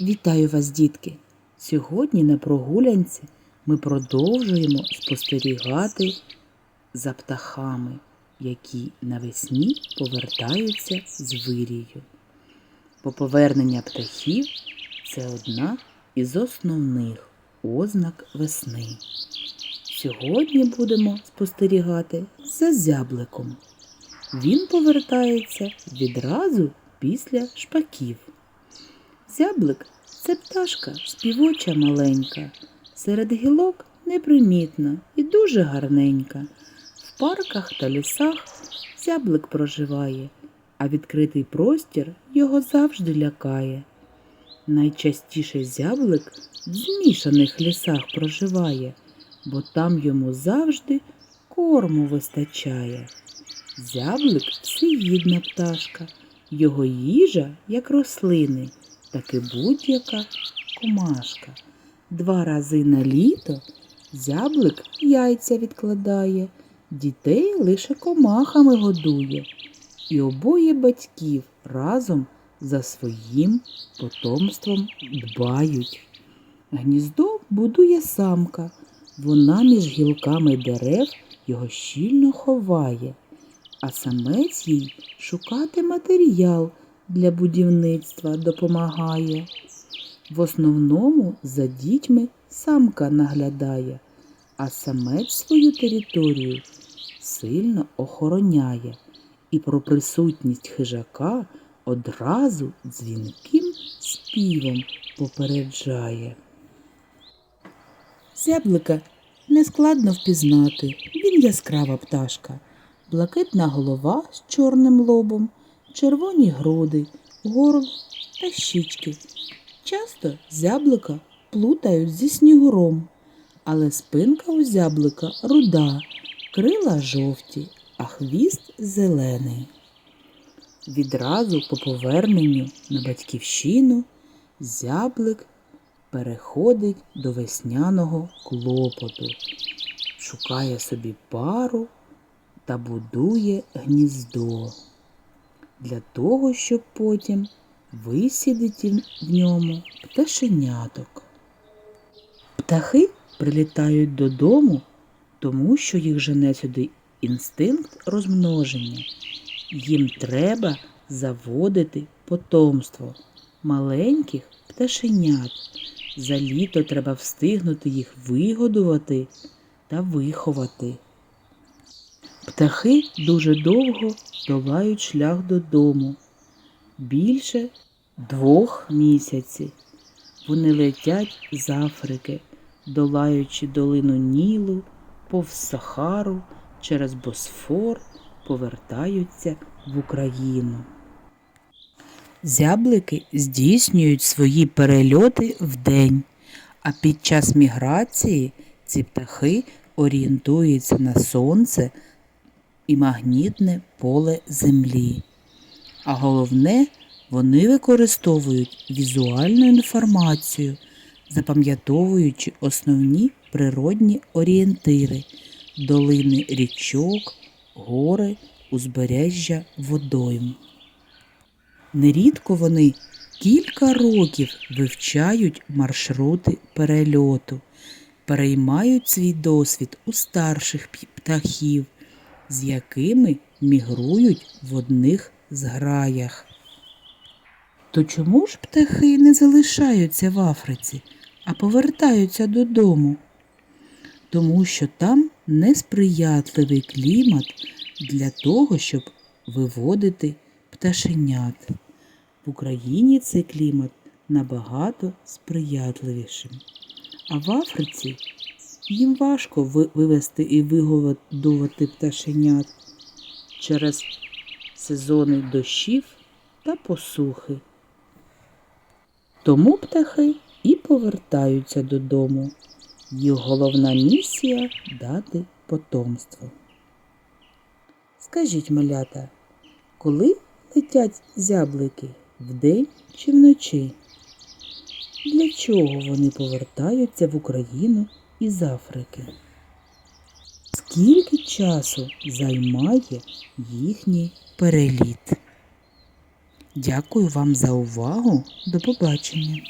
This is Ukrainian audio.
Вітаю вас, дітки! Сьогодні на прогулянці ми продовжуємо спостерігати за птахами, які навесні повертаються з вирію. Бо повернення птахів це одна із основних ознак весни. Сьогодні будемо спостерігати за зябликом. Він повертається відразу після шпаків. Зяблик це пташка співоча маленька, серед гілок непримітна і дуже гарненька. В парках та лісах зяблик проживає, а відкритий простір його завжди лякає. Найчастіше зяблик в змішаних лісах проживає, бо там йому завжди корму вистачає. Зяблик всеїдна пташка, його їжа, як рослини, так і будь-яка комашка. Два рази на літо зяблик яйця відкладає, дітей лише комахами годує, і обоє батьків разом за своїм потомством дбають. Гніздо будує самка, вона між гілками дерев його щільно ховає, а самець їй шукати матеріал для будівництва допомагає. В основному за дітьми самка наглядає, а самець свою територію сильно охороняє і про присутність хижака одразу дзвінким співом попереджає. Зяблика нескладно впізнати, він яскрава пташка, блакитна голова з чорним лобом, червоні груди, горло та щічки. Часто зяблика плутають зі снігуром, але спинка у зяблика руда, крила жовті, а хвіст зелений. Відразу по поверненню на батьківщину зяблик переходить до весняного клопоту, шукає собі пару та будує гніздо для того, щоб потім висідити в ньому пташеняток. Птахи прилітають додому, тому що їх жене сюди інстинкт розмноження. Їм треба заводити потомство маленьких пташенят. За літо треба встигнути їх вигодувати та виховати. Птахи дуже довго долають шлях додому, більше двох місяців. Вони летять з Африки, долаючи долину Нілу, повз Сахару, через Босфор, повертаються в Україну. Зяблики здійснюють свої перельоти вдень, а під час міграції ці птахи орієнтуються на сонце і магнітне поле Землі. А головне, вони використовують візуальну інформацію, запам'ятовуючи основні природні орієнтири, долини річок, гори, узбережжя водойм. Нерідко вони кілька років вивчають маршрути перельоту, переймають свій досвід у старших птахів, з якими мігрують в одних зграях. То чому ж птахи не залишаються в Африці, а повертаються додому? Тому що там несприятливий клімат для того, щоб виводити пташенят. В Україні цей клімат набагато сприятливішим. А в Африці їм важко ви- вивести і вигодувати пташенят через сезони дощів та посухи. Тому птахи і повертаються додому. Їх головна місія дати потомство. Скажіть, малята, коли летять зяблики вдень чи вночі? Для чого вони повертаються в Україну із Африки? Скільки часу займає їхній переліт? Дякую вам за увагу. До побачення.